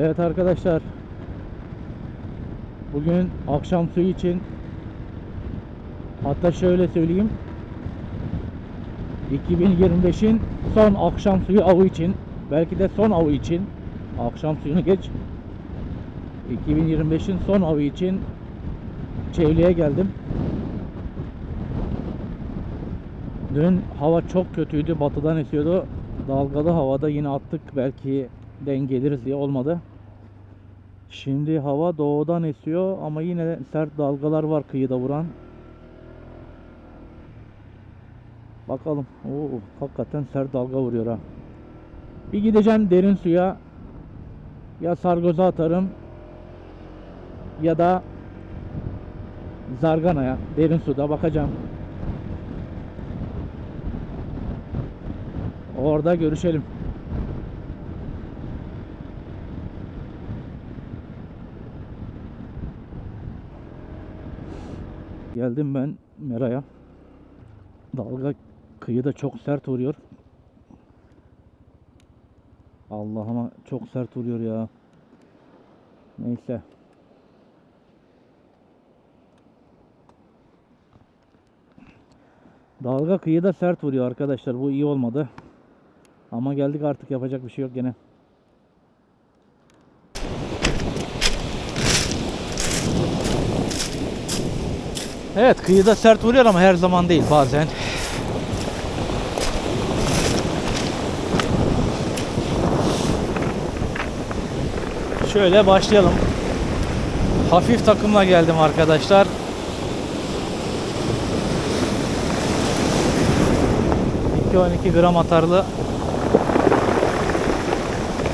Evet arkadaşlar. Bugün akşam suyu için hatta şöyle söyleyeyim. 2025'in son akşam suyu avı için belki de son avı için akşam suyunu geç 2025'in son avı için Çevli'ye geldim. Dün hava çok kötüydü. Batıdan esiyordu. Dalgalı havada yine attık. Belki dengeleriz diye olmadı. Şimdi hava doğudan esiyor ama yine sert dalgalar var kıyıda vuran. Bakalım. Oo, hakikaten sert dalga vuruyor ha. Bir gideceğim derin suya. Ya sargoza atarım ya da zarganaya derin suda bakacağım. Orada görüşelim. Geldim ben Mera'ya. Dalga kıyıda çok sert vuruyor. Allah'ıma çok sert vuruyor ya. Neyse. Dalga kıyıda sert vuruyor arkadaşlar. Bu iyi olmadı. Ama geldik artık yapacak bir şey yok gene. Evet kıyıda sert vuruyor ama her zaman değil bazen. Şöyle başlayalım. Hafif takımla geldim arkadaşlar. ...212 gram atarlı...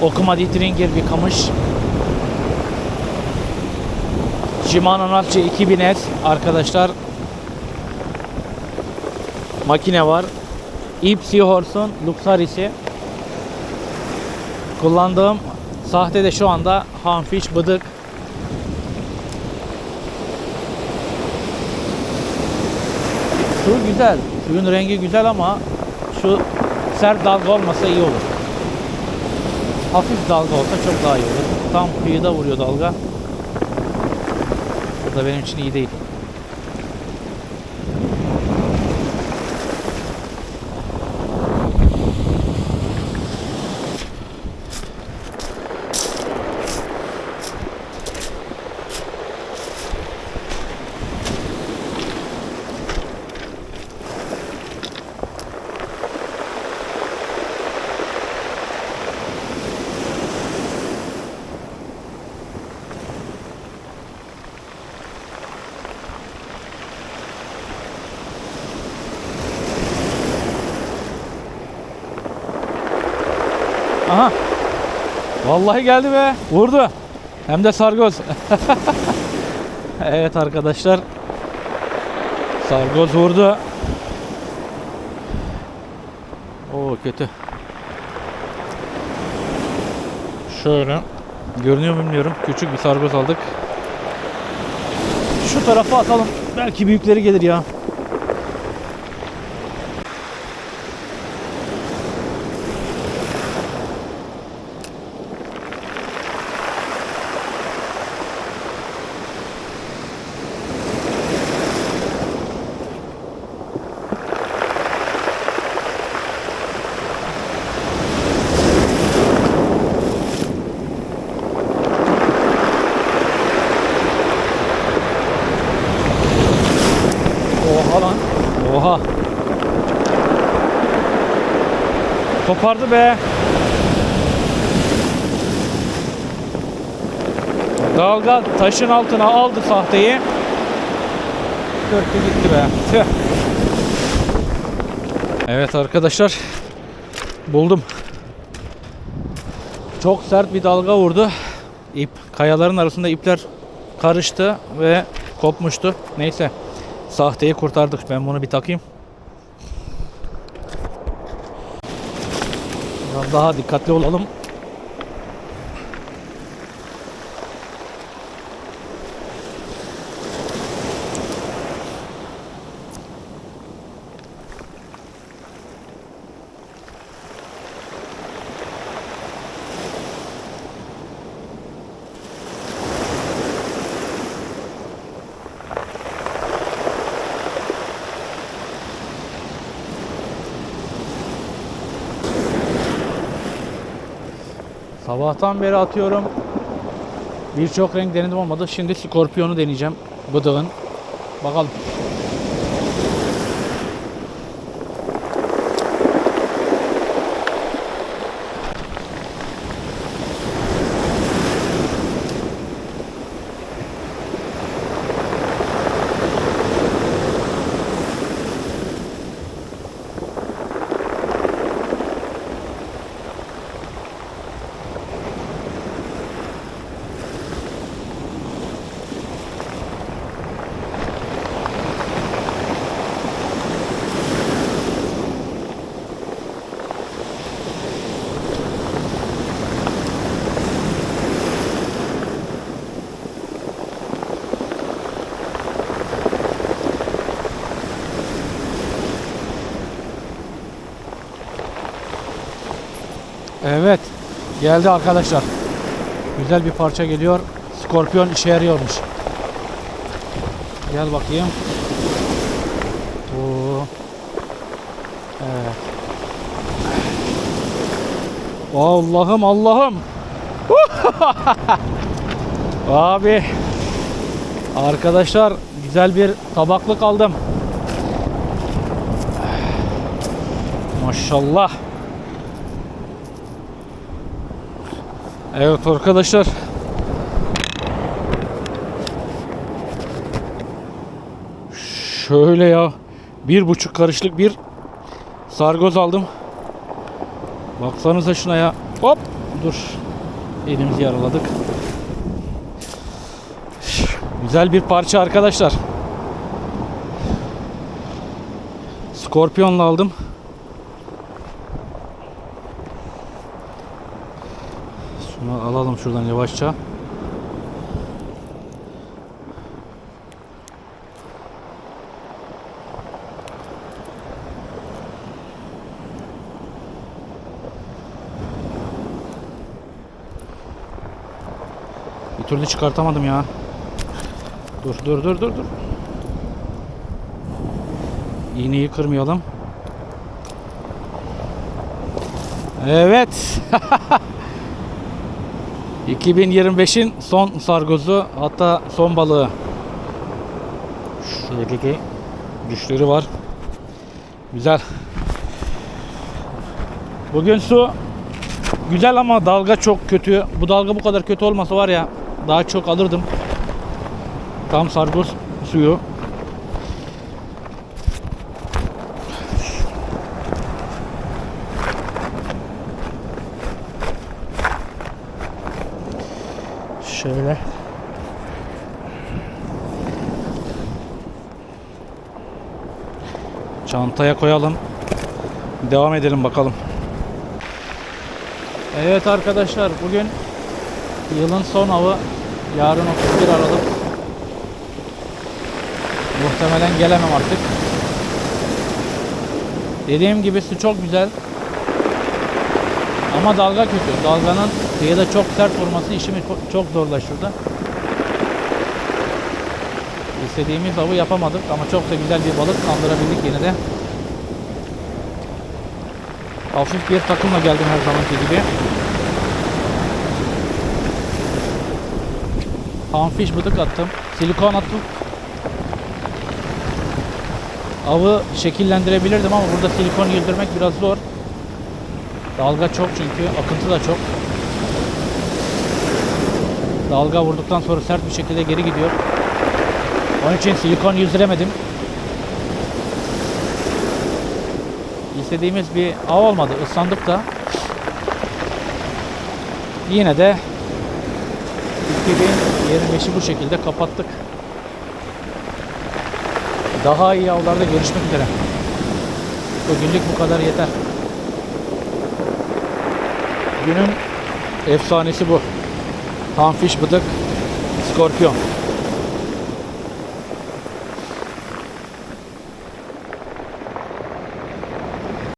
...okuma Dittinger bir kamış... Shimano Natçe 2000S arkadaşlar... ...makine var... Ip Seahorse'un Luxaris'i... ...kullandığım... ...sahte de şu anda... ...Hanfish Bıdık... Su güzel. Suyun rengi güzel ama şu sert dalga olmasa iyi olur. Hafif dalga olsa çok daha iyi olur. Tam kıyıda vuruyor dalga. Da benim için iyi değil. Vallahi geldi be. Vurdu. Hem de sargoz. evet arkadaşlar. Sargoz vurdu. Oo kötü. Şöyle. Görünüyor mu bilmiyorum. Küçük bir sargoz aldık. Şu tarafa atalım. Belki büyükleri gelir ya. Kopardı be. Dalga taşın altına aldı sahteyi. Dörtlü gitti be. Tüh. Evet arkadaşlar. Buldum. Çok sert bir dalga vurdu. İp kayaların arasında ipler karıştı ve kopmuştu. Neyse. Sahteyi kurtardık. Ben bunu bir takayım. Daha dikkatli olalım. Sabahtan beri atıyorum. Birçok renk denedim olmadı. Şimdi skorpiyonu deneyeceğim. Bıdığın. Bakalım. Evet. Geldi arkadaşlar. Güzel bir parça geliyor. Skorpiyon işe yarıyormuş. Gel bakayım. Oo. Evet. Allah'ım Allah'ım. Abi. Arkadaşlar güzel bir tabaklık aldım. Maşallah. Evet arkadaşlar. Şöyle ya. Bir buçuk karışlık bir sargoz aldım. Baksanıza şuna ya. Hop. Dur. Elimizi yaraladık. Güzel bir parça arkadaşlar. Skorpiyonla aldım. Şunu alalım şuradan yavaşça. Bir türlü çıkartamadım ya. Dur dur dur dur dur. İğneyi kırmayalım. Evet. 2025'in son sargozu hatta son balığı. Şöyle ki güçleri var. Güzel. Bugün su güzel ama dalga çok kötü. Bu dalga bu kadar kötü olmasa var ya daha çok alırdım. Tam sargoz suyu. Şöyle. Çantaya koyalım. Devam edelim bakalım. Evet arkadaşlar bugün yılın son avı yarın 31 Aralık. Muhtemelen gelemem artık. Dediğim gibi su çok güzel. Ama dalga kötü. Dalganın kıyıda çok sert vurması işimi çok zorlaştırdı. İstediğimiz avı yapamadık ama çok da güzel bir balık kandırabildik yine de. Hafif bir takımla geldim her zamanki gibi. Panfish bıdık attım. Silikon attım. Avı şekillendirebilirdim ama burada silikon yıldırmak biraz zor. Dalga çok çünkü, akıntı da çok. Dalga vurduktan sonra sert bir şekilde geri gidiyor. Onun için silikon yüzdüremedim. İstediğimiz bir av olmadı. Islandık da. Yine de 2025'i bu şekilde kapattık. Daha iyi avlarda görüşmek üzere. Bugünlük bu kadar yeter. Günün efsanesi bu. Panfish bıdık, skorpiyon.